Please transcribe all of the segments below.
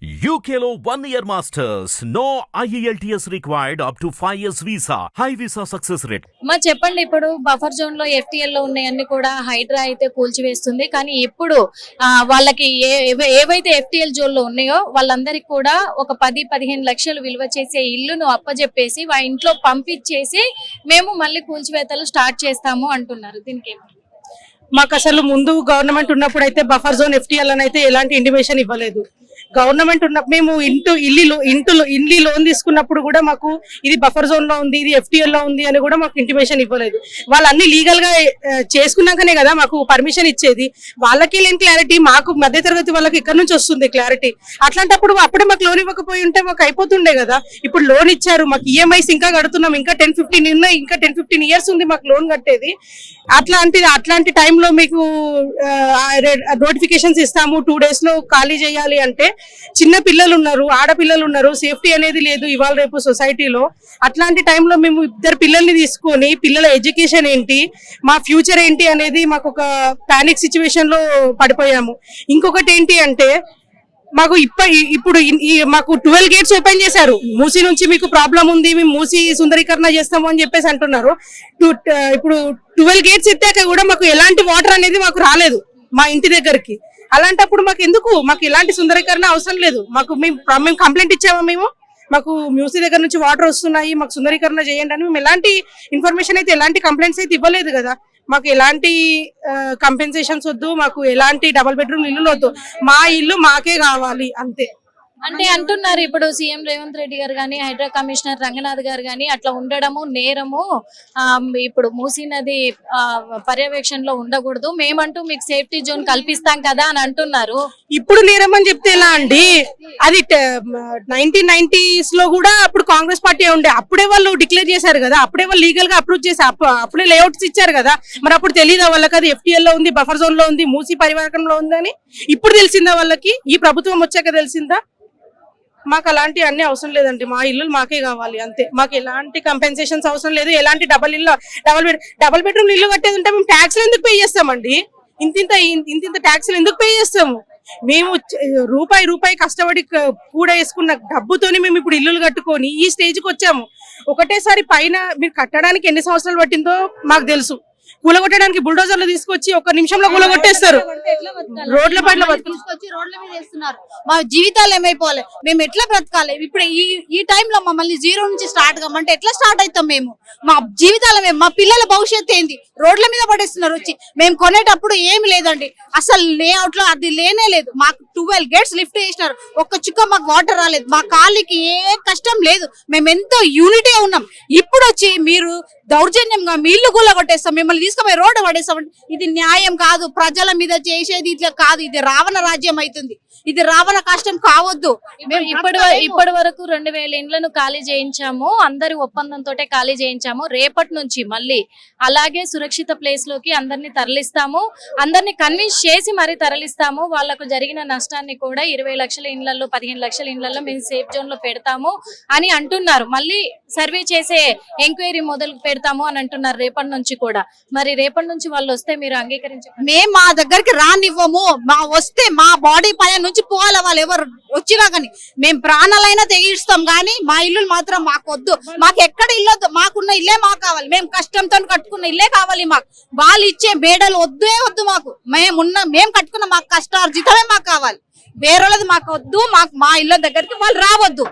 One year masters. No E IELTS required up to 5 years visa. High visa success rate. మా చెప్పండి ఇప్పుడు buffer జోన్లో ఎఫ్టీఎల్లో ఉన్నాయన్ని కూడా హైడ్రా అయితే కూల్చివేస్తుంది కానీ ఇప్పుడు వాళ్ళకి ఏవైతే ఎఫ్టీఎల్ జోన్లో ఉన్నాయో వాళ్ళందరికీ కూడా ఒక పది పదిహేను లక్షలు విలువ చేసే ఇల్లును అప్పజెప్పేసి వాళ్ళ ఇంట్లో పంపించేసి మేము మళ్ళీ కూల్చివేతలు స్టార్ట్ చేస్తాము అంటున్నారు దీనికి? మాకు అసలు ముందు గవర్నమెంట్ ఉన్నప్పుడు అయితే బఫర్ జోన్ ఎఫ్టీఎల్ అని అయితే ఎలాంటి ఇంటిమేషన్ ఇవ్వలేదు గవర్నమెంట్ ఉన్న మేము ఇంటూ ఇల్లు ఇంటూ ఇల్లు లోన్ తీసుకున్నప్పుడు కూడా మాకు ఇది బఫర్ జోన్లో ఉంది ఇది ఎఫ్టీఎల్లో ఉంది అని కూడా మాకు ఇంటిమేషన్ ఇవ్వలేదు. వాళ్ళు అన్ని లీగల్గా చేసుకున్నాకనే కదా మాకు పర్మిషన్ ఇచ్చేది. వాళ్ళకి లేని క్లారిటీ మాకు మధ్య తరగతి వాళ్ళకి ఇక్కడ నుంచి వస్తుంది క్లారిటీ అట్లాంటప్పుడు అప్పుడే మాకు లోన్ ఇవ్వకపోయి ఉంటే మాకు అయిపోతుండే కదా. ఇప్పుడు లోన్ ఇచ్చారు మాకు ఈఎంఐస్ ఇంకా కడుతున్నాం ఇంకా టెన్ ఫిఫ్టీన్ ఉన్నాయి ఇంకా టెన్ ఫిఫ్టీన్ ఇయర్స్ ఉంది మాకు లోన్ కట్టేది. అట్లాంటిది అట్లాంటి టైంలో మీకు నోటిఫికేషన్స్ ఇస్తాము టూ డేస్లో ఖాళీ చేయాలి అంటే చిన్న పిల్లలు ఉన్నారు ఆడపిల్లలు ఉన్నారు సేఫ్టీ అనేది లేదు ఇవాళ రేపు సొసైటీలో. అట్లాంటి టైంలో మేము ఇద్దరు పిల్లల్ని తీసుకొని పిల్లల ఎడ్యుకేషన్ ఏంటి మా ఫ్యూచర్ ఏంటి అనేది మాకు ఒక పానిక్ సిచ్యువేషన్లో పడిపోయాము. ఇంకొకటి ఏంటి అంటే మాకు ఇప్ప ఇప్పుడు మాకు ట్వెల్వ్ గేట్స్ ఓపెన్ చేశారు. మూసీ నుంచి మీకు ప్రాబ్లం ఉంది మేము మూసీ సుందరీకరణ చేస్తాము అని చెప్పేసి అంటున్నారు. ఇప్పుడు ట్వెల్వ్ గేట్స్ ఎత్తాక కూడా మాకు ఎలాంటి వాటర్ అనేది మాకు రాలేదు మా ఇంటి దగ్గరికి. అలాంటప్పుడు మాకు ఎందుకు? మాకు ఎలాంటి సుందరీకరణ అవసరం లేదు. మాకు మేము మేము కంప్లైంట్ ఇచ్చామా మేము? మాకు మ్యూసీ దగ్గర నుంచి వాటర్ వస్తున్నాయి మాకు సుందరీకరణ చేయండి అని మేము ఎలాంటి ఇన్ఫర్మేషన్ అయితే ఎలాంటి కంప్లైంట్స్ అయితే ఇవ్వలేదు కదా. మాకు ఎలాంటి కంపెన్సేషన్స్ వద్దు మాకు ఎలాంటి డబుల్ బెడ్రూమ్ ఇల్లు వద్దు. మా ఇల్లు మాకే కావాలి అంతే. అంటే అంటున్నారు ఇప్పుడు సీఎం రేవంత్ రెడ్డి గారు కానీ హైడ్రా కమిషనర్ రంగనాథ్ గారు కానీ అట్లా ఉండడము నేరము ఆ, ఇప్పుడు మూసీ నది ఆ, పర్యవేక్షణలో ఉండకూడదు. మేమంటూ మీకు సేఫ్టీ జోన్ కల్పిస్తాం కదా అని అంటున్నారు. ఇప్పుడు నేరమని చెప్తే ఎలా అండి? అది నైన్టీన్ నైన్టీస్లో కూడా అప్పుడు కాంగ్రెస్ పార్టీ ఉండే. అప్పుడే వాళ్ళు డిక్లేర్ చేశారు కదా. అప్పుడే వాళ్ళు లీగల్గా అప్రూవ్ చేసి అప్పు- అప్పుడే లేఅవుట్స్ ఇచ్చారు కదా. మరి అప్పుడు తెలియదా వాళ్ళకి అది FTL లో ఉంది బఫర్ జోన్లో ఉంది మూసి పరివారకంలో ఉందని ఇప్పుడు తెలిసిందా వాళ్ళకి? ఈ ప్రభుత్వం వచ్చాక తెలిసిందా? మాకు అలాంటి అన్ని అవసరం లేదండి. మా ఇల్లు మాకే కావాలి అంతే. మాకు ఎలాంటి కంపెన్సేషన్స్ అవసరం లేదు. ఎలాంటి డబల్ ఇల్లు డబల్ బెడ్ డబల్ బెడ్రూమ్ ఇల్లు కట్టేది ఉంటే మేము ట్యాక్స్లు ఎందుకు పే చేస్తామండి? ఇంత ఇంత ఇంత ట్యాక్స్లు ఎందుకు పే చేస్తాము? మేము రూపాయి రూపాయి కష్టపడి క- కూడా వేసుకున్న డబ్బుతోని మేము ఇప్పుడు ఇల్లులు కట్టుకొని ఈ స్టేజ్కి వచ్చాము. ఒకటేసారి పైన మీరు కట్టడానికి ఎన్ని సంవత్సరాలు పట్టిందో మాకు తెలుసు. కూలగొట్టడానికి బుల్డోజర్లు తీసుకొచ్చి ఒక నిమిషంలో కూలగొట్టేస్తారు. రోడ్ల పైన తీసుకొచ్చి రోడ్ల మీద వేస్తున్నారు. మా జీవితాలు ఏమైపోవాలి? మేము ఎట్లా బ్రతకాలి? ఇప్పుడు ఈ ఈ టైంలో మమ్మల్ని జీరో నుంచి స్టార్ట్ కమ్మంటే ఎట్లా స్టార్ట్ అవుతాం మేము? మా జీవితాలు మేము మా పిల్లల భవిష్యత్తు ఏంది? రోడ్ల మీద పడేస్తున్నారు వచ్చి. మేము కొనేటప్పుడు ఏమి లేదండి. అసలు లేఅవుట్లో అది లేనే లేదు. మాకు ట్వెల్వ్ గేట్స్ లిఫ్ట్ చేసినారు. ఒక్క చుక్క మాకు వాటర్ రాలేదు. మా కాళ్ళకి ఏ కష్టం లేదు. మేము ఎంతో యూనిటీ ఉన్నాం. ఇప్పుడు వచ్చి మీరు దౌర్జన్యంగా మీ ఇల్లు గుల్ల కొట్టేస్తాం మిమ్మల్ని తీసుకుపోయి రోడ్డు పడేస్తాం ఇది న్యాయం కాదు. ప్రజల మీద చేసేది ఇట్లా కాదు. ఇది రావణ రాజ్యం అవుతుంది. ఇది రావణ కష్టం కావద్దు. మేము ఇప్పటి ఇప్పటి వరకు రెండు వేల ఇండ్లను ఖాళీ చేయించాము. అందరి ఒప్పందంతో ఖాళీ చేయించాము. రేపటి నుంచి మళ్ళీ అలాగే సురక్షిత ప్లేస్లోకి అందరిని తరలిస్తాము. అందరిని కన్విన్స్ చేసి మరి తరలిస్తాము. వాళ్ళకు జరిగిన నష్టాన్ని కూడా ఇరవై లక్షల ఇండ్లలో పదిహేను లక్షల ఇండ్లలో మేము సేఫ్ జోన్లో పెడతాము అని అంటున్నారు. మళ్ళీ సర్వే చేసే ఎంక్వైరీ మొదలు పెడతాము అని అంటున్నారు రేపటి నుంచి కూడా. మరి రేపటి నుంచి వాళ్ళు వస్తే మీరు అంగీకరించి మేము మా దగ్గరికి రానివ్వము. మా వస్తే మా బాడీ పైన నుంచి పోవాలి వాళ్ళు? ఎవరు వచ్చినా కానీ. మేము ప్రాణాలైనా తెగిస్తాం కానీ మా ఇల్లు మాత్రం మాకు వద్దు మాకు ఎక్కడ ఇల్లు వద్దు మాకున్న ఇల్లే మాకు కావాలి. మేము కష్టంతో కట్టుకున్న ఇల్లే కావాలి మాకు. వాళ్ళు ఇచ్చే మేడలు వద్దే వద్దు మాకు. మేమున్న మేము కట్టుకున్న మాకు కష్టార్జితమే మాకు కావాలి. వేరేది మాకు వద్దు మాకు మా ఇళ్ళ దగ్గరికి వాళ్ళు రావద్దు.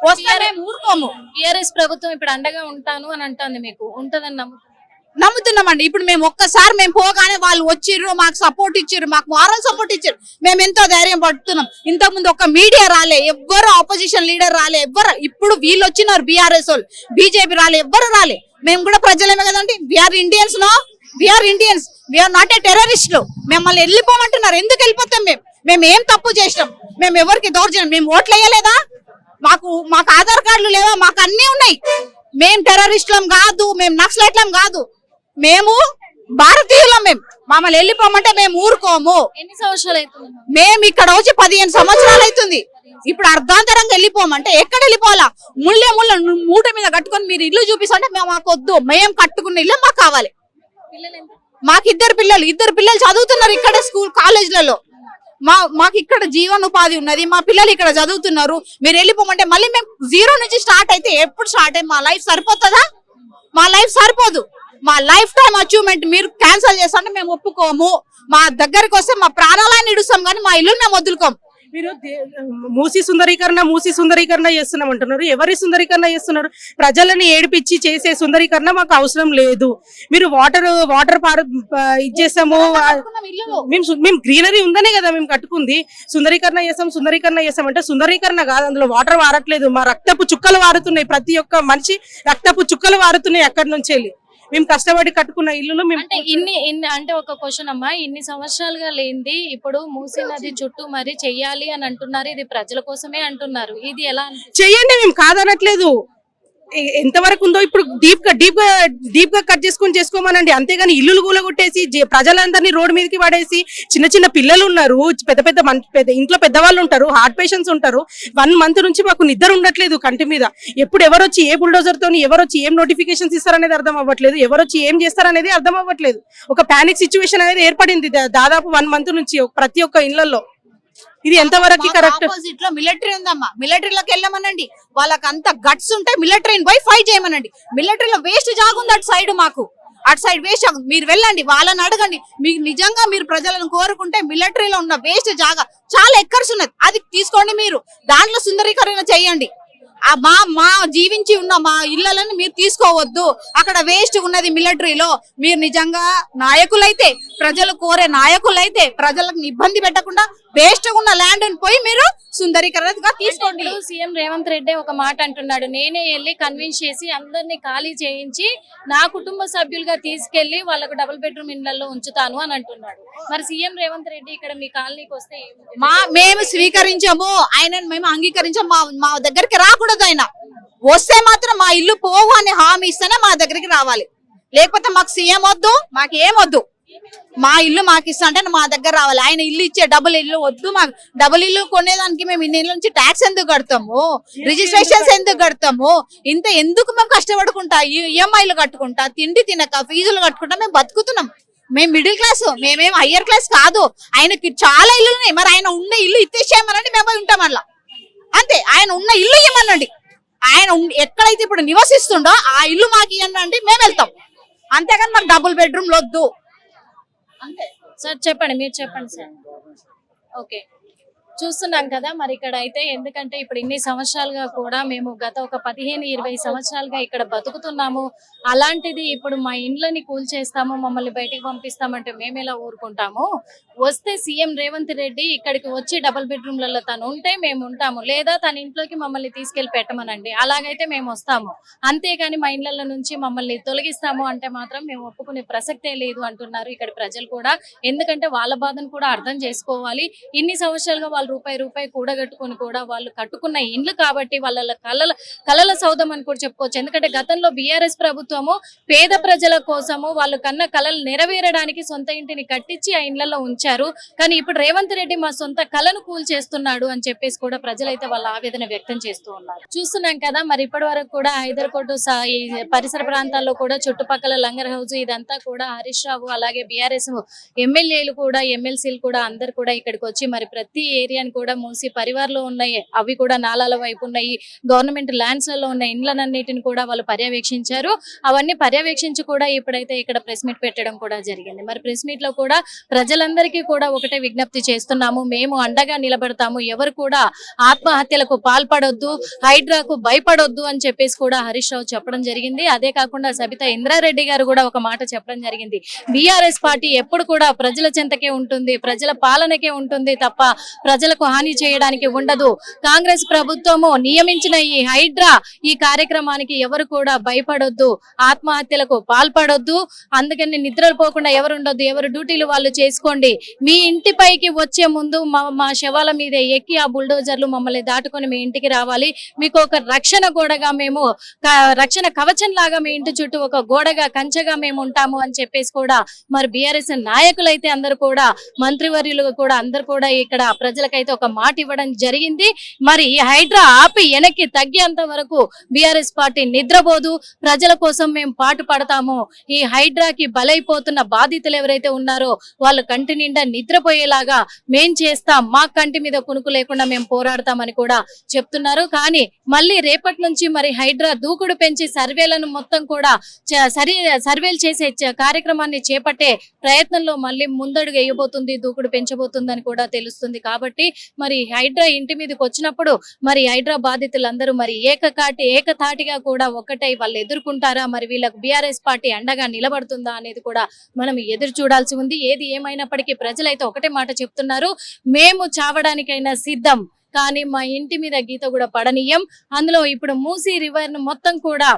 వస్తే మేము ఊరుకోము. టిఆర్ఎస్ ప్రభుత్వం ఇప్పుడు అండగా ఉంటాను అని అంటుంది మీకు. ఉంటదని నమ్ముతున్నారు? నమ్ముతున్నామండి. ఇప్పుడు మేము ఒక్కసారి మేము పోగానే వాళ్ళు వచ్చిర్రు మాకు సపోర్ట్ ఇచ్చారు మాకు మారల్ సపోర్ట్ ఇచ్చారు మేము ఎంతో ధైర్యం పడుతున్నాం. ఇంతకు ముందు ఒక మీడియా రాలే ఎవ్వరు ఆపోజిషన్ లీడర్ రాలే ఎవ్వరు. ఇప్పుడు వీళ్ళు వచ్చినారు బీఆర్ఎస్ వాళ్ళు. బీజేపీ రాలే ఎవ్వరు రాలే. మేము కూడా ప్రజలమే కదండి. We are Indians no we are Indians we are not a టెర్రరిస్టులు మిమ్మల్ని వెళ్ళిపోమంటున్నారు. ఎందుకు వెళ్ళిపోతాం మేము? మేము ఏం తప్పు చేసినాం? మేము ఎవరికి దౌర్జన్యం? మేము ఓట్లు వేయలేదా? మాకు మాకు ఆధార్ కార్డులు లేవా? మాకు అన్నీ ఉన్నాయి. మేము టెర్రరిస్టులం కాదు మేము నక్సలైట్లం కాదు. మేము భారతీయులం మేము మమ్మల్ని వెళ్ళిపోమంటే మేము ఊరుకోము. ఎన్ని సంవత్సరాలు అవుతుంది మేము ఇక్కడ వచ్చి పదిహేను సంవత్సరాలు అవుతుంది. ఇప్పుడు అర్ధాంతరంగా వెళ్ళిపోమంటే ఎక్కడ వెళ్ళిపోవాలా? ముళ్ళే ముళ్ళ మూట మీద కట్టుకొని మీరు ఇల్లు చూపిస్తుంటే మేము మాకు వద్దు మేము కట్టుకున్న ఇల్లు మాకు కావాలి. మాకు ఇద్దరు పిల్లలు. ఇద్దరు పిల్లలు చదువుతున్నారు ఇక్కడ స్కూల్ కాలేజీలలో. మా మాకు ఇక్కడ జీవనోపాధి ఉన్నది. మా పిల్లలు ఇక్కడ చదువుతున్నారు. మీరు వెళ్ళిపోమంటే మళ్ళీ మేము జీరో నుంచి స్టార్ట్ అయితే ఎప్పుడు స్టార్ట్ అయ్యి మా లైఫ్ సరిపోతుందా? మా లైఫ్ సరిపోదు. మా లైఫ్ టైం అచీవ్మెంట్ మీరు క్యాన్సిల్ చేస్తుంటే మేము ఒప్పుకోము. మా దగ్గరికి వస్తే మా ప్రాణాలని ఇడుస్తాం కానీ మా ఇల్లు మేము వదులుకోం. మీరు మూసి సుందరీకరణ మూసి సుందరీకరణ చేస్తున్నాం అంటున్నారు. ఎవరి సుందరీకరణ చేస్తున్నారు? ప్రజలని ఏడిపించి చేసే సుందరీకరణ మాకు అవసరం లేదు. మీరు వాటర్ వాటర్ పారు ఇచ్చేసాము. మేము మేము గ్రీనరీ ఉందనే కదా మేము కట్టుకుంది. సుందరీకరణ చేసాం సుందరీకరణ చేసాం అంటే సుందరీకరణ కాదు. అందులో వాటర్ వారట్లేదు మా రక్తపు చుక్కలు వారుతున్నాయి ప్రతి ఒక్క మనిషి రక్తపు చుక్కలు వారుతున్నాయి అక్కడి నుంచి వెళ్ళి మేము కష్టపడి కట్టుకున్న ఇల్లులు మేము అంటే ఇన్ని ఇన్ని అంటే ఒక క్వశ్చన్ అమ్మా ఇన్ని సంవత్సరాలుగా లేనిది ఇప్పుడు మూసీ నది చుట్టూ మరి చెయ్యాలి అని అంటున్నారు ఇది ప్రజల కోసమే అంటున్నారు ఇది ఎలా? చెయ్యండి మేము కాదనట్లేదు ఎంతవరకు ఉందో ఇప్పుడు డీప్గా డీప్గా డీప్గా కట్ చేసుకొని చేసుకోమనండి. అంతేగాని ఇల్లులు కూలగొట్టేసి ప్రజలందరినీ రోడ్డు మీదకి పడేసి చిన్న చిన్న పిల్లలు ఉన్నారు పెద్ద పెద్ద పెద్ద ఇంట్లో పెద్దవాళ్ళు ఉంటారు హార్ట్ పేషెంట్స్ ఉంటారు. వన్ మంత్ నుంచి మాకు నిద్ర ఉండట్లేదు కంటి మీద. ఎప్పుడు ఎవరొచ్చి ఏ బుల్డోజర్ తోని ఎవరొచ్చి ఏం నోటిఫికేషన్స్ ఇస్తారనేది అర్థం అవ్వట్లేదు. ఎవరొచ్చి ఏం చేస్తారనేది అర్థం అవ్వట్లేదు. ఒక పానిక్ సిచ్యువేషన్ అనేది ఏర్పడింది దాదాపు వన్ మంత్ నుంచి ప్రతి ఒక్క ఇళ్ళలో ఇది ఎంతవరకు కరెక్ట్ ఆపోజిట్లో మిలిటరీ ఉందమ్మా. మిలిటరీలోకి వెళ్ళమనండి. వాళ్ళకి అంత గట్స్ ఉంటే మిలిటరీని పోయి ఫైట్ చేయమనండి. మిలిటరీలో వేస్ట్ జాగుంది అటు సైడ్ మాకు. అటు సైడ్ వేస్ట్ జాగు మీరు వెళ్ళండి వాళ్ళని అడగండి. మీకు నిజంగా మీరు ప్రజలను కోరుకుంటే మిలిటరీలో ఉన్న వేస్ట్ జాగా చాలా ఎక్కర్స్ ఉన్నది. అది తీసుకోండి మీరు. దాంట్లో సుందరీకరణ చేయండి. ఆ మా మా జీవించి ఉన్న మా ఇళ్ళను మీరు తీసుకోవద్దు. అక్కడ వేస్ట్ ఉన్నది మిలిటరీలో మీరు నిజంగా నాయకులైతే ప్రజలు కోరే నాయకులైతే ప్రజలకు ఇబ్బంది పెట్టకుండా వేస్ట్ ఉన్న ల్యాండ్ పోయి మీరు సుందరీకరణగా తీసుకోండి. సీఎం రేవంత్ రెడ్డి ఒక మాట అంటున్నాడు. నేనే వెళ్ళి కన్విన్స్ చేసి అందరినీ ఖాళీ చేయించి నా కుటుంబ సభ్యులుగా తీసుకెళ్ళి వాళ్ళకు డబుల్ బెడ్రూమ్ ఇళ్ళలో ఉంచుతాను అని అంటున్నాడు. మరి సీఎం రేవంత్ రెడ్డి ఇక్కడ మీ కాలనీకి వస్తే మా మేము స్వీకరించాము. ఆయన మేము అంగీకరించాము. మా మా దగ్గరికి రాకూడదు ఆయన. వస్తే మాత్రం మా ఇల్లు పోవు అని హామీ ఇస్తేనే మా దగ్గరికి రావాలి. లేకపోతే మాకు సీఎం వద్దు మాకు ఏం వద్దు. మా ఇల్లు మాకు ఇస్తా అంటే మా దగ్గర రావాలి. ఆయన ఇల్లు ఇచ్చే డబుల్ ఇల్లు వద్దు మాకు. డబుల్ ఇల్లు కొనేదానికి మేము ఇన్ని ఇళ్ళ నుంచి ట్యాక్స్ ఎందుకు కడతాము? రిజిస్ట్రేషన్స్ ఎందుకు కడతాము? ఇంత ఎందుకు మేము కష్టపడుకుంటా? ఈఎంఐలు కట్టుకుంటా తిండి తినక ఫీజులు కట్టుకుంటా మేము బతుకుతున్నాం. మేము మిడిల్ క్లాస్ మేమేం హయ్యర్ క్లాస్ కాదు. ఆయనకి చాలా ఇల్లు ఉన్నాయి. మరి ఆయన ఉన్న ఇల్లు ఇచ్చేసేయమనండి మేము ఉంటాం అలా అంతే. ఆయన ఉన్న ఇల్లు ఇవ్వమనండి. ఆయన ఎక్కడైతే ఇప్పుడు నివసిస్తుండో ఆ ఇల్లు మాకు ఇవ్వండి మేము వెళ్తాం. అంతేగాని మాకు డబుల్ బెడ్రూమ్ వద్దు సార్ చెప్పండి మీరు చెప్పండి సార్. ఓకే చూస్తున్నాం కదా మరి ఇక్కడ అయితే ఎందుకంటే ఇప్పుడు ఇన్ని సంవత్సరాలుగా కూడా మేము గత ఒక పదిహేను ఇరవై సంవత్సరాలుగా ఇక్కడ బతుకుతున్నాము. అలాంటిది ఇప్పుడు మా ఇండ్లని కూల్చేస్తాము మమ్మల్ని బయటికి పంపిస్తామంటే మేము ఎలా ఊరుకుంటాము? వస్తే సీఎం రేవంత్ రెడ్డి ఇక్కడికి వచ్చి డబుల్ బెడ్రూమ్లలో తను ఉంటే మేము ఉంటాము లేదా తన ఇంట్లోకి మమ్మల్ని తీసుకెళ్ళి పెట్టమనండి. అలాగైతే మేము వస్తాము. అంతేగాని మా ఇండ్లలో నుంచి మమ్మల్ని తొలగిస్తాము అంటే మాత్రం మేము ఒప్పుకునే ప్రసక్తే లేదు అంటున్నారు ఇక్కడ ప్రజలు కూడా. ఎందుకంటే వాళ్ళ బాధను కూడా అర్థం చేసుకోవాలి. ఇన్ని సంవత్సరాలుగా వాళ్ళు రూపాయి రూపాయి కూడగట్టుకుని కూడా వాళ్ళు కట్టుకున్న ఇండ్లు కాబట్టి వాళ్ళ కళల కళల సౌధం అని కూడా చెప్పుకోవచ్చు. ఎందుకంటే గతంలో బీఆర్ఎస్ ప్రభుత్వము పేద ప్రజల కోసము వాళ్ళు కన్న కళలు నెరవేరడానికి సొంత ఇంటిని కట్టించి ఆ ఇండ్లలో ఉంచారు. కానీ ఇప్పుడు రేవంత్ రెడ్డి మా సొంత కళను కూల్ చేస్తున్నాడు అని చెప్పేసి కూడా ప్రజలైతే వాళ్ళ ఆవేదన వ్యక్తం చేస్తూ ఉన్నారు. చూస్తున్నాం కదా మరి ఇప్పటి వరకు కూడా హైదర్కోట ఈ పరిసర ప్రాంతాల్లో కూడా చుట్టుపక్కల లంగర్ హౌస్ ఇదంతా కూడా హరీష్ రావు అలాగే బీఆర్ఎస్ ఎమ్మెల్యేలు కూడా ఎమ్మెల్సీలు కూడా అందరు కూడా ఇక్కడికి వచ్చి మరి ప్రతి ఏరియా ఏరియాని కూడా మూసి పరివార్లో ఉన్నాయి అవి కూడా నాలాల వైపు ఉన్నాయి గవర్నమెంట్ ల్యాండ్స్లలో ఉన్న ఇండ్లన్నిటిని కూడా వాళ్ళు పర్యవేక్షించారు. అవన్నీ పర్యవేక్షించి కూడా ఇప్పుడైతే ఇక్కడ ప్రెస్ మీట్ పెట్టడం కూడా జరిగింది. మరి ప్రెస్ మీట్లో కూడా ప్రజలందరికీ కూడా ఒకటే విజ్ఞప్తి చేస్తున్నాము. మేము అండగా నిలబడతాము. ఎవరు కూడా ఆత్మహత్యలకు పాల్పడొద్దు హైడ్రాకు భయపడొద్దు అని చెప్పేసి కూడా హరీష్ రావు చెప్పడం జరిగింది. అదే కాకుండా సబితా ఇంద్రారెడ్డి గారు కూడా ఒక మాట చెప్పడం జరిగింది. బీఆర్ఎస్ పార్టీ ఎప్పుడు కూడా ప్రజల చెంతకే ఉంటుంది ప్రజల పాలనకే ఉంటుంది తప్ప ప్రజలకు హాని చేయడానికి ఉండదు. కాంగ్రెస్ ప్రభుత్వము నియమించిన ఈ హైడ్రా ఈ కార్యక్రమానికి ఎవరు కూడా భయపడొద్దు ఆత్మహత్యలకు పాల్పడొద్దు. అందుకని నిద్రలు పోకుండా ఎవరు ఉండొద్దు ఎవరు డ్యూటీలు వాళ్ళు చేసుకోండి. మీ ఇంటిపైకి వచ్చే ముందు మా మా శవాల మీద ఎక్కి ఆ బుల్డోజర్లు మమ్మల్ని దాటుకొని మీ ఇంటికి రావాలి. మీకు ఒక రక్షణ గోడగా మేము రక్షణ కవచం లాగా మీ ఇంటి చుట్టూ ఒక గోడగా కంచెగా మేము ఉంటాము అని చెప్పేసి కూడా మరి బీఆర్ఎస్ నాయకులైతే అందరు కూడా మంత్రివర్యులు కూడా అందరు కూడా ఇక్కడ ప్రజల ప్రజలకైతే ఒక మాట ఇవ్వడం జరిగింది. మరి ఈ హైడ్రా ఆపి వెనక్కి తగ్గేంత వరకు బీఆర్ఎస్ పార్టీ నిద్రపోదు. ప్రజల కోసం మేము పాటు పడతాము. ఈ హైడ్రాకి బలైపోతున్న బాధితులు ఎవరైతే ఉన్నారో వాళ్ళు కంటి నిండా నిద్రపోయేలాగా మేం చేస్తాం. మా కంటి మీద కునుకు లేకుండా మేము పోరాడతామని కూడా చెప్తున్నారు. కానీ మళ్ళీ రేపటి నుంచి మరి హైడ్రా దూకుడు పెంచి సర్వేలను మొత్తం కూడా సరి సర్వేలు చేసే కార్యక్రమాన్ని చేపట్టే ప్రయత్నంలో మళ్ళీ ముందడుగు వేయబోతుంది దూకుడు పెంచబోతుందని కూడా తెలుస్తుంది. కాబట్టి మరి హైడ్రా ఇంటి మీదకి వచ్చినప్పుడు మరి హైడ్రా బాధితులందరూ మరి ఏకకాటి ఏకతాటిగా కూడా ఒకటై వాళ్ళు ఎదుర్కొంటారా? మరి వీళ్ళకు బీఆర్ఎస్ పార్టీ అండగా నిలబడుతుందా అనేది కూడా మనం ఎదురు చూడాల్సి ఉంది. ఏది ఏమైనప్పటికీ ప్రజలైతే ఒకటే మాట చెప్తున్నారు. మేము చావడానికైనా సిద్ధం కానీ మా ఇంటి మీద గీత కూడా పడనీయం. అందులో ఇప్పుడు మూసీ రివర్ను మొత్తం కూడా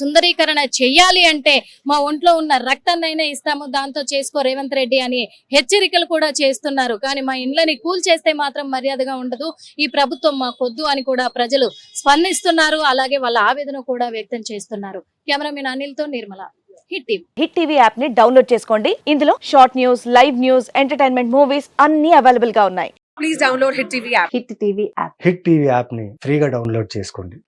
సుందరీకరణ చెయ్యాలి అంటే మా ఒంట్లో ఉన్న రక్తాన్నైనా ఇస్తాము దాంతో చేసుకో రేవంత్ రెడ్డి అని హెచ్చరికలు కూడా చేస్తున్నారు. కానీ మా ఇండ్లని కూల్ చేస్తే మాత్రం మర్యాదగా ఉండదు. ఈ ప్రభుత్వం మాకొద్దు అని కూడా ప్రజలు స్పందిస్తున్నారు. అలాగే వాళ్ళ ఆవేదన కూడా వ్యక్తం చేస్తున్నారు. Cameraman అనిల్తో Nirmala. Hit TV. Hit TV యాప్ని డౌన్లోడ్ చేసుకోండి. ఇందులో short news live news entertainment movies అన్ని అవైలబుల్గా ఉన్నాయి. please download Hit TV app. Hit TV app. Hit TV యాప్ని ఫ్రీగా డౌన్లోడ్ చేసుకోండి.